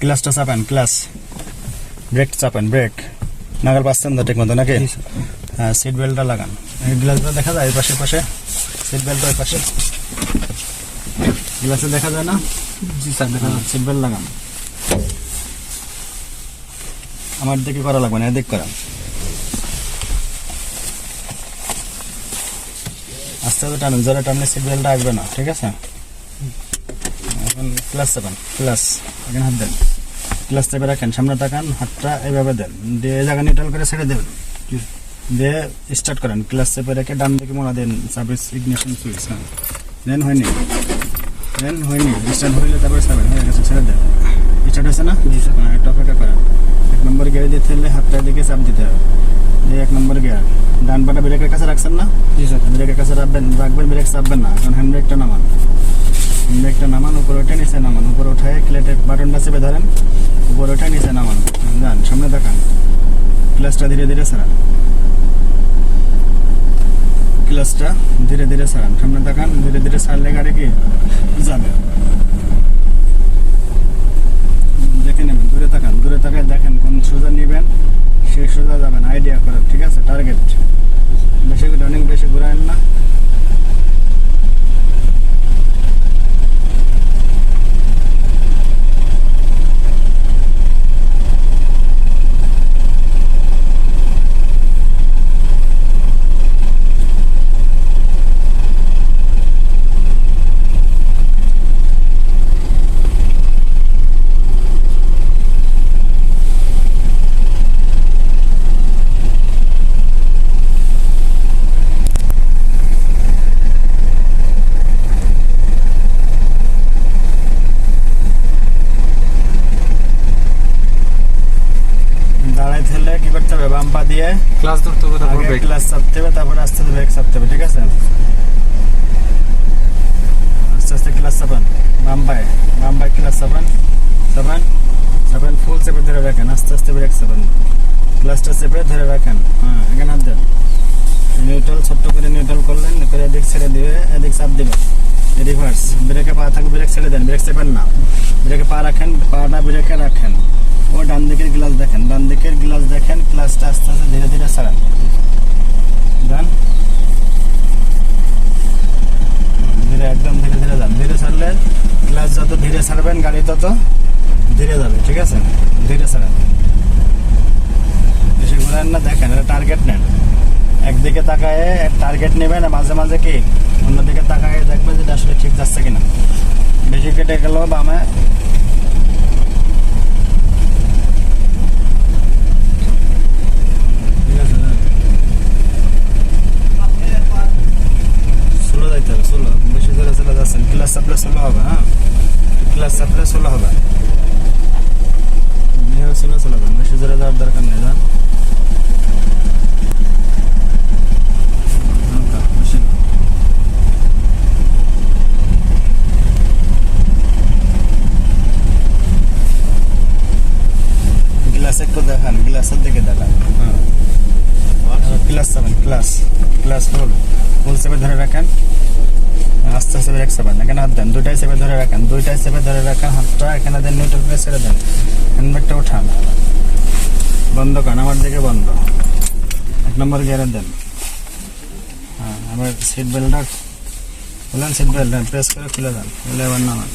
ক্লাসটা চাপেন clutch brake চাপেন ব্রেক নাগাল পাচ্ছেন তো ঠিক মতো নাকি? হ্যাঁ সিট বেল্টটা লাগান। গ্লাসটা দেখা যায় এই পাশে? পাশে সিট বেল্ট ওই পাশে? গ্লাসে দেখা যায় না? জি স্যার দেখা যায়। সিট বেল্ট লাগান। আমার দিকে করা লাগবে না এদিক করা আস্তে আস্তে টানুন জোরে টানলে সিট বেল্টটা আসবে না ঠিক আছে? এখন ক্লাস চাপান ক্লাস এখানে হাত দেন। ক্লাস চেপে রাখেন সামনে তাকান হাতটা এভাবে দেন। দিয়ে এই জায়গা নিউট্রাল করে ছেড়ে দেবেন। দিয়ে স্টার্ট করেন। ক্লাস চেপে রেখে ডান দিকে মোড়া দেন সার্ভিস ইগনিশন সুইচ হ্যাঁ। দেন হয়নি। দেন হয়নি। স্টার্ট হইলে তারপরে ছাড়বেন হয়ে গেছে ছেড়ে দেন। স্টার্ট হয়েছে না? জি স্যার হ্যাঁ একটু অপেক্ষা করেন। এক নম্বর গিয়ারে দিতে হলে হাতটা দিকে চাপ দিতে হবে। এই এক নম্বর গিয়ার ডান পাটা ব্রেকের কাছে রাখছেন না? জি স্যার ব্রেকের কাছে রাখবেন রাখবেন ব্রেক চাপবেন না কারণ হ্যান্ড ব্রেকটা নামান। ব্রেকটা নামান, উপরে ওঠে নিচে নামান। উপরে উঠায় ক্লেটের বাটনটা চেপে ধরেন, উপরে ওঠে নিচে নামান। যান, সামনে দেখান। ক্লাসটা ধীরে ধীরে ছাড়ান ক্লাসটা ধীরে ধীরে ছাড়ান সামনে দেখান, ধীরে ধীরে ছাড়লে গাড়ি কি? যাবে। দেখে নেবেন, দূরে তাকান। দূরে তাকায় দেখেন কোন সোজা নেবেন, সেই সোজা যাবেন। আইডিয়া করেন, ঠিক আছে? টার্গেট বেশি অনেক বেশি ঘুরায়েন না দাঁড়াইতে হলে কি করতে হবে বাম পা দিয়ে ক্লাস ধরতে হবে তারপর ব্রেক ক্লাস চাপতে হবে তারপরে আস্তে আস্তে ব্রেক চাপতে হবে ঠিক আছে? আস্তে আস্তে ক্লাস চাপান বাম পায়ে বাম পায়ে ক্লাস চাপান চাপান চাপান ফুল চেপে ধরে রাখেন আস্তে আস্তে ব্রেক চাপান ক্লাসটা চেপে ধরে রাখেন হ্যাঁ এখানে হাত দেন। নিউট্রাল ছোট্ট করে নিউট্রাল করলেন করে এদিক ছেড়ে দিবে এদিক চাপ দিবে রিভার্স ব্রেকে পা থাকবে ব্রেক ছেড়ে দেন ব্রেক চেপেন না। ব্রেকে পা রাখেন পাটা ব্রেকে রাখেন। ও ডান দিকের গ্লাস দেখেন, ডান দিকের গ্লাস দেখেন ক্লাসটা আস্তে আস্তে ধীরে ধীরে ছাড়ান। ডান ধীরে একদম ধীরে ধীরে যান। ধীরে ছাড়লে ক্লাস যত ধীরে ছাড়বেন, গাড়ি তত ধীরে যাবে, ঠিক আছে? ধীরে ছাড়েন। বেশি ঘুরেন না, দেখেন, এটা টার্গেট নেন। একদিকে তাকায় টার্গেট নেবেন মাঝে মাঝে কি? অন্যদিকে তাকায় দেখবেন যে আসলে ঠিক যাচ্ছে কিনা। বেশি কেটে গেল বামে ঠিক আছে না? ষোলো যাইতে হবে ষোলো বেশি জোরে চলে যাচ্ছেন ক্লাস চাপলে ষোলো হবে হ্যাঁ? ক্লাস চাপলে ষোলো হবে। নিয়ে ষোলো চলাবেন বেশি জোরে যাওয়ার দরকার নেই না। গ্লাস একটু দেখান দিকে দেখান। ক্লাস সেভেন ক্লাস ক্লাস ফুল ফুল সেভে ধরে রাখেন। আস্তে আস্তে ব্রেক সেভেন এখানে হাত দেন, দুইটাই সেভে ধরে রাখেন, দুইটাই চেপে ধরে রাখেন, হাতটা এখানে দেন নিউট্রাল করে ছেড়ে দেন। হ্যান্ডব্যাগটা উঠান বন্ধ করেন, আমার দিকে বন্ধ। এক নম্বর গিয়ারে দেন। হ্যাঁ আবার সিট বেল্টটা খুলেন সিট বেল্ট প্রেস করে খুলে দেন, খুলে এবার নামান।